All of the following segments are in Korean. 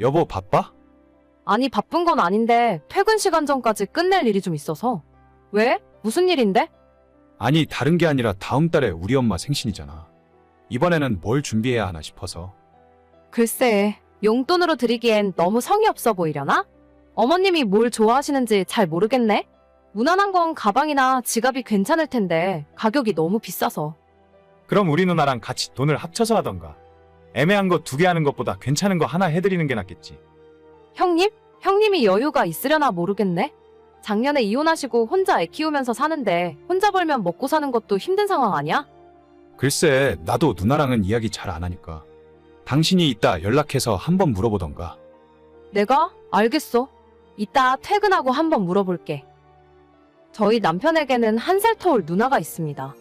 여보, 바빠? 아니, 바쁜 건 아닌데 퇴근 시간 전까지 끝낼 일이 좀 있어서. 왜? 무슨 일인데? 아니, 다른 게 아니라 다음 달에 우리 엄마 생신이잖아. 이번에는 뭘 준비해야 하나 싶어서. 글쎄, 용돈으로 드리기엔 너무 성의 없어 보이려나? 어머님이 뭘 좋아하시는지 잘 모르겠네? 무난한 건 가방이나 지갑이 괜찮을 텐데 가격이 너무 비싸서. 그럼 우리 누나랑 같이 돈을 합쳐서 하던가. 애매한 거 두 개 하는 것보다 괜찮은 거 하나 해드리는 게 낫겠지. 형님? 형님이 여유가 있으려나 모르겠네? 작년에 이혼하시고 혼자 애 키우면서 사는데 혼자 벌면 먹고 사는 것도 힘든 상황 아니야? 글쎄, 나도 누나랑은 이야기 잘 안 하니까. 당신이 이따 연락해서 한번 물어보던가. 내가? 알겠어. 이따 퇴근하고 한번 물어볼게. 저희 남편에게는 한 살 터울 누나가 있습니다.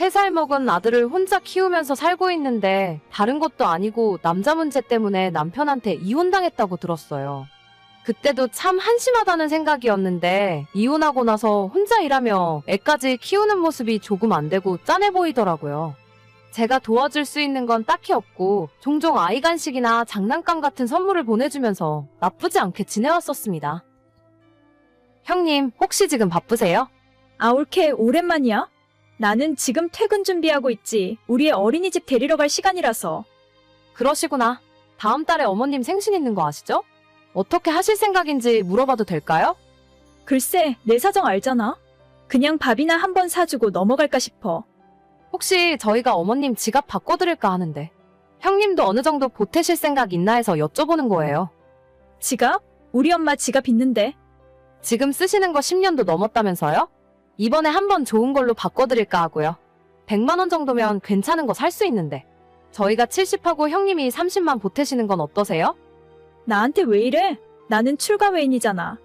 세살 먹은 아들을 혼자 키우면서 살고 있는데 다른 것도 아니고 남자 문제 때문에 남편한테 이혼당했다고 들었어요. 그때도 참 한심하다는 생각이었는데 이혼하고 나서 혼자 일하며 애까지 키우는 모습이 조금 안 되고 짠해 보이더라고요. 제가 도와줄 수 있는 건 딱히 없고 종종 아이 간식이나 장난감 같은 선물을 보내주면서 나쁘지 않게 지내왔었습니다. 형님, 혹시 지금 바쁘세요? 아, 올케 오랜만이야? 나는 지금 퇴근 준비하고 있지. 우리의 어린이집 데리러 갈 시간이라서. 그러시구나. 다음 달에 어머님 생신 있는 거 아시죠? 어떻게 하실 생각인지 물어봐도 될까요? 글쎄, 내 사정 알잖아. 그냥 밥이나 한 번 사주고 넘어갈까 싶어. 혹시 저희가 어머님 지갑 바꿔드릴까 하는데 형님도 어느 정도 보태실 생각 있나 해서 여쭤보는 거예요. 지갑? 우리 엄마 지갑 있는데. 지금 쓰시는 거 10년도 넘었다면서요? 이번에 한번 좋은 걸로 바꿔드릴까 하고요. 100만 원 정도면 괜찮은 거 살 수 있는데. 저희가 70하고 형님이 30만 보태시는 건 어떠세요? 나한테 왜 이래? 나는 출가 외인이잖아.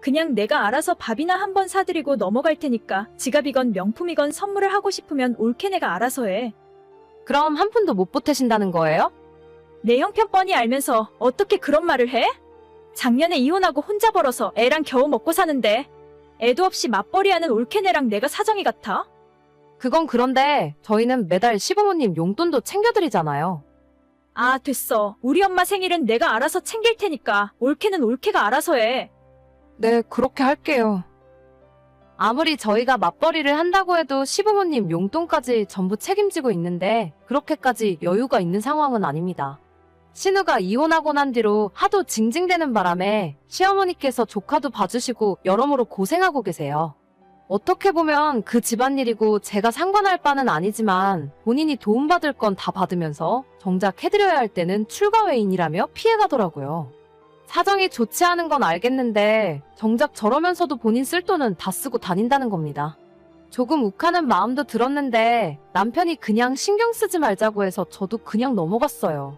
그냥 내가 알아서 밥이나 한번 사드리고 넘어갈 테니까 지갑이건 명품이건 선물을 하고 싶으면 올케 내가 알아서 해. 그럼 한 푼도 못 보태신다는 거예요? 내 형편 뻔히 알면서 어떻게 그런 말을 해? 작년에 이혼하고 혼자 벌어서 애랑 겨우 먹고 사는데 애도 없이 맞벌이하는 올케네랑 내가 사정이 같아? 그건 그런데 저희는 매달 시부모님 용돈도 챙겨드리잖아요. 아 됐어 우리 엄마 생일은 내가 알아서 챙길 테니까 올케는 올케가 알아서 해 네, 그렇게 할게요. 아무리 저희가 맞벌이를 한다고 해도 시부모님 용돈까지 전부 책임지고 있는데 그렇게까지 여유가 있는 상황은 아닙니다. 신우가 이혼하고 난 뒤로 하도 징징대는 바람에 시어머니께서 조카도 봐주시고 여러모로 고생하고 계세요. 어떻게 보면 그 집안일이고 제가 상관할 바는 아니지만 본인이 도움받을 건 다 받으면서 정작 해드려야 할 때는 출가 외인이라며 피해가더라고요. 사정이 좋지 않은 건 알겠는데 정작 저러면서도 본인 쓸 돈은 다 쓰고 다닌다는 겁니다. 조금 욱하는 마음도 들었는데 남편이 그냥 신경 쓰지 말자고 해서 저도 그냥 넘어갔어요.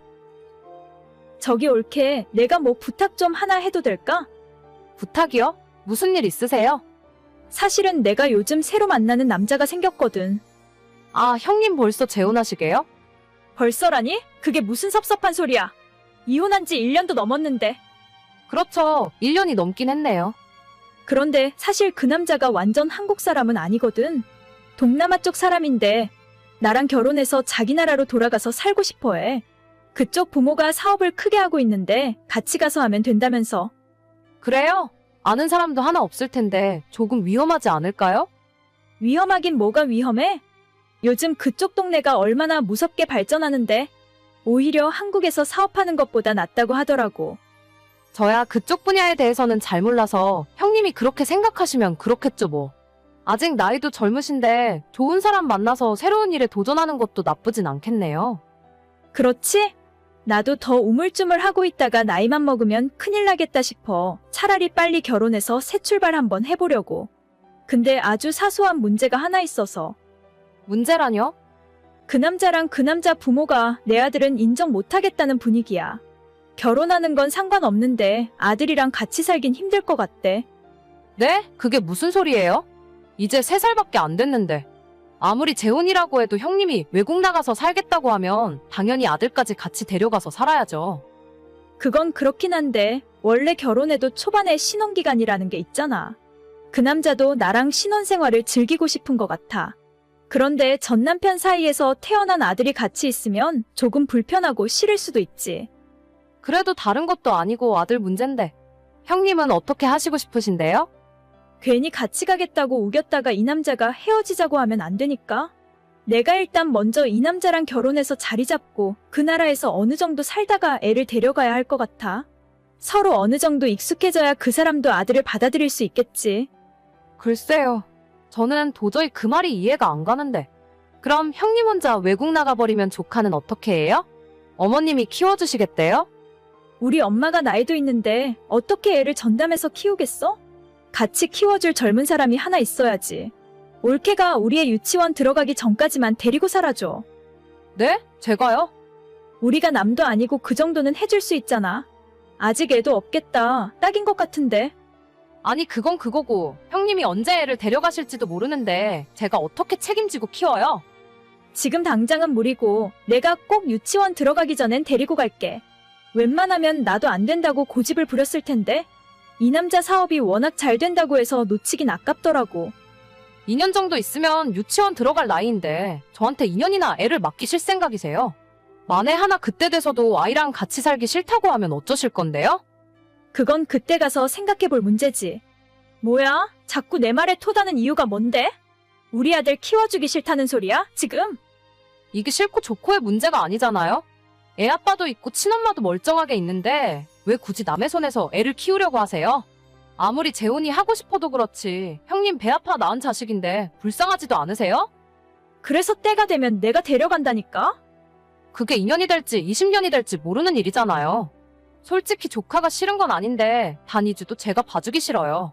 저기 올케 내가 뭐 부탁 좀 하나 해도 될까? 부탁이요? 무슨 일 있으세요? 사실은 내가 요즘 새로 만나는 남자가 생겼거든 아, 형님 벌써 재혼하시게요? 벌써라니? 그게 무슨 섭섭한 소리야 이혼한 지 1년도 넘었는데 그렇죠. 1년이 넘긴 했네요. 그런데 사실 그 남자가 완전 한국 사람은 아니거든 동남아 쪽 사람인데 나랑 결혼해서 자기 나라로 돌아가서 살고 싶어 해 그쪽 부모가 사업을 크게 하고 있는데 같이 가서 하면 된다면서 그래요? 아는 사람도 하나 없을 텐데 조금 위험하지 않을까요? 위험하긴 뭐가 위험해? 요즘 그쪽 동네가 얼마나 무섭게 발전하는데 오히려 한국에서 사업하는 것보다 낫다고 하더라고. 저야 그쪽 분야에 대해서는 잘 몰라서 형님이 그렇게 생각하시면 그렇겠죠 뭐. 아직 나이도 젊으신데 좋은 사람 만나서 새로운 일에 도전하는 것도 나쁘진 않겠네요. 그렇지? 나도 더 우물쭈물하고 있다가 나이만 먹으면 큰일 나겠다 싶어. 차라리 빨리 결혼해서 새 출발 한번 해보려고. 근데 아주 사소한 문제가 하나 있어서 문제라뇨? 그 남자랑 그 남자 부모가 내 아들은 인정 못하겠다는 분위기야. 결혼하는 건 상관없는데 아들이랑 같이 살긴 힘들 것 같대. 네? 그게 무슨 소리예요? 이제 세살밖에안 됐는데. 아무리 재혼이라고 해도 형님이 외국 나가서 살겠다고 하면 당연히 아들까지 같이 데려가서 살아야죠. 그건 그렇긴 한데 원래 결혼해도 초반에 신혼기간이라는 게 있잖아. 그 남자도 나랑 신혼생활을 즐기고 싶은 것 같아. 그런데 전 남편 사이에서 태어난 아들이 같이 있으면 조금 불편하고 싫을 수도 있지. 그래도 다른 것도 아니고 아들 문제인데. 형님은 어떻게 하시고 싶으신데요? 괜히 같이 가겠다고 우겼다가 이 남자가 헤어지자고 하면 안 되니까. 내가 일단 먼저 이 남자랑 결혼해서 자리 잡고 그 나라에서 어느 정도 살다가 애를 데려가야 할 것 같아. 서로 어느 정도 익숙해져야 그 사람도 아들을 받아들일 수 있겠지. 글쎄요. 저는 도저히 그 말이 이해가 안 가는데. 그럼 형님 혼자 외국 나가버리면 조카는 어떻게 해요? 어머님이 키워주시겠대요? 우리 엄마가 나이도 있는데 어떻게 애를 전담해서 키우겠어? 같이 키워줄 젊은 사람이 하나 있어야지. 올케가 우리의 유치원 들어가기 전까지만 데리고 살아줘. 네? 제가요? 우리가 남도 아니고 그 정도는 해줄 수 있잖아. 아직 애도 없겠다. 딱인 것 같은데. 아니, 그건 그거고, 형님이 언제 애를 데려가실지도 모르는데, 제가 어떻게 책임지고 키워요? 지금 당장은 무리고 내가 꼭 유치원 들어가기 전엔 데리고 갈게. 웬만하면 나도 안 된다고 고집을 부렸을 텐데. 이 남자 사업이 워낙 잘 된다고 해서 놓치긴 아깝더라고. 2년 정도 있으면 유치원 들어갈 나이인데, 저한테 2년이나 애를 맡기실 생각이세요? 만에 하나 그때 돼서도 아이랑 같이 살기 싫다고 하면 어쩌실 건데요? 그건 그때 가서 생각해 볼 문제지. 뭐야? 자꾸 내 말에 토다는 이유가 뭔데? 우리 아들 키워주기 싫다는 소리야? 지금? 이게 싫고 좋고의 문제가 아니잖아요? 애 아빠도 있고 친엄마도 멀쩡하게 있는데 왜 굳이 남의 손에서 애를 키우려고 하세요? 아무리 재혼이 하고 싶어도 그렇지 형님 배 아파 낳은 자식인데 불쌍하지도 않으세요? 그래서 때가 되면 내가 데려간다니까? 그게 2년이 될지 20년이 될지 모르는 일이잖아요. 솔직히 조카가 싫은 건 아닌데 단이주도 제가 봐주기 싫어요.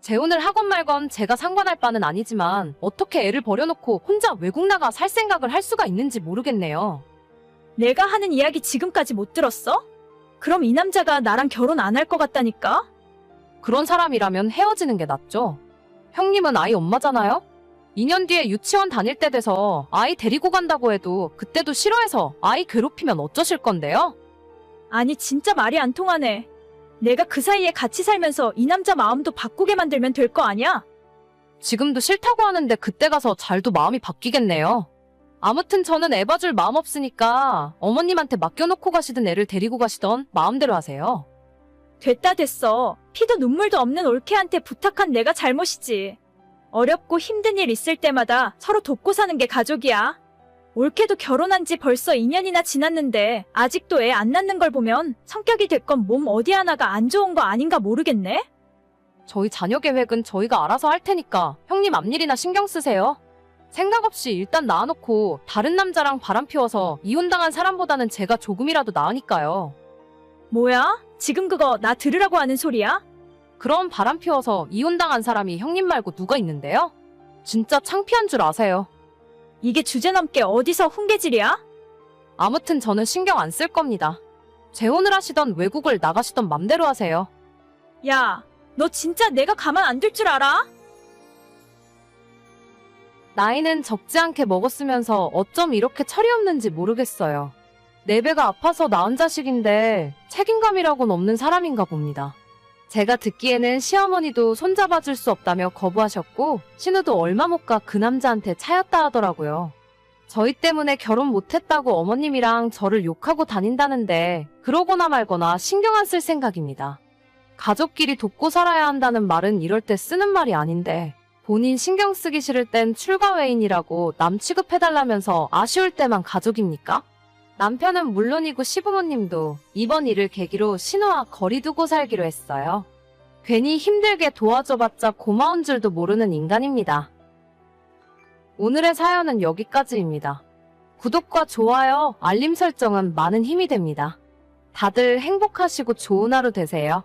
재혼을 하건 말건 제가 상관할 바는 아니지만 어떻게 애를 버려놓고 혼자 외국 나가 살 생각을 할 수가 있는지 모르겠네요. 내가 하는 이야기 지금까지 못 들었어? 그럼 이 남자가 나랑 결혼 안 할 것 같다니까? 그런 사람이라면 헤어지는 게 낫죠. 형님은 아이 엄마잖아요? 2년 뒤에 유치원 다닐 때 돼서 아이 데리고 간다고 해도 그때도 싫어해서 아이 괴롭히면 어쩌실 건데요? 아니 진짜 말이 안 통하네. 내가 그 사이에 같이 살면서 이 남자 마음도 바꾸게 만들면 될 거 아니야? 지금도 싫다고 하는데 그때 가서 잘도 마음이 바뀌겠네요. 아무튼 저는 애 봐줄 마음 없으니까 어머님한테 맡겨놓고 가시든 애를 데리고 가시던 마음대로 하세요. 됐다 됐어. 피도 눈물도 없는 올케한테 부탁한 내가 잘못이지. 어렵고 힘든 일 있을 때마다 서로 돕고 사는 게 가족이야. 올케도 결혼한 지 벌써 2년이나 지났는데 아직도 애 안 낳는 걸 보면 성격이 됐건 몸 어디 하나가 안 좋은 거 아닌가 모르겠네? 저희 자녀 계획은 저희가 알아서 할 테니까 형님 앞일이나 신경 쓰세요. 생각 없이 일단 낳아놓고 다른 남자랑 바람 피워서 이혼당한 사람보다는 제가 조금이라도 나으니까요. 뭐야? 지금 그거 나 들으라고 하는 소리야? 그럼 바람 피워서 이혼당한 사람이 형님 말고 누가 있는데요? 진짜 창피한 줄 아세요. 이게 주제 넘게 어디서 훈계질이야? 아무튼 저는 신경 안 쓸 겁니다. 재혼을 하시던 외국을 나가시던 맘대로 하세요. 야, 너 진짜 내가 가만 안 둘 줄 알아? 나이는 적지 않게 먹었으면서 어쩜 이렇게 철이 없는지 모르겠어요. 내 배가 아파서 낳은 자식인데 책임감이라고는 없는 사람인가 봅니다. 제가 듣기에는 시어머니도 손잡아줄 수 없다며 거부하셨고 신우도 얼마 못 가 그 남자한테 차였다 하더라고요. 저희 때문에 결혼 못했다고 어머님이랑 저를 욕하고 다닌다는데 그러거나 말거나 신경 안 쓸 생각입니다. 가족끼리 돕고 살아야 한다는 말은 이럴 때 쓰는 말이 아닌데 본인 신경 쓰기 싫을 땐 출가 외인이라고 남 취급해달라면서 아쉬울 때만 가족입니까? 남편은 물론이고 시부모님도 이번 일을 계기로 신우와 거리 두고 살기로 했어요. 괜히 힘들게 도와줘봤자 고마운 줄도 모르는 인간입니다. 오늘의 사연은 여기까지입니다. 구독과 좋아요, 알림 설정은 많은 힘이 됩니다. 다들 행복하시고 좋은 하루 되세요.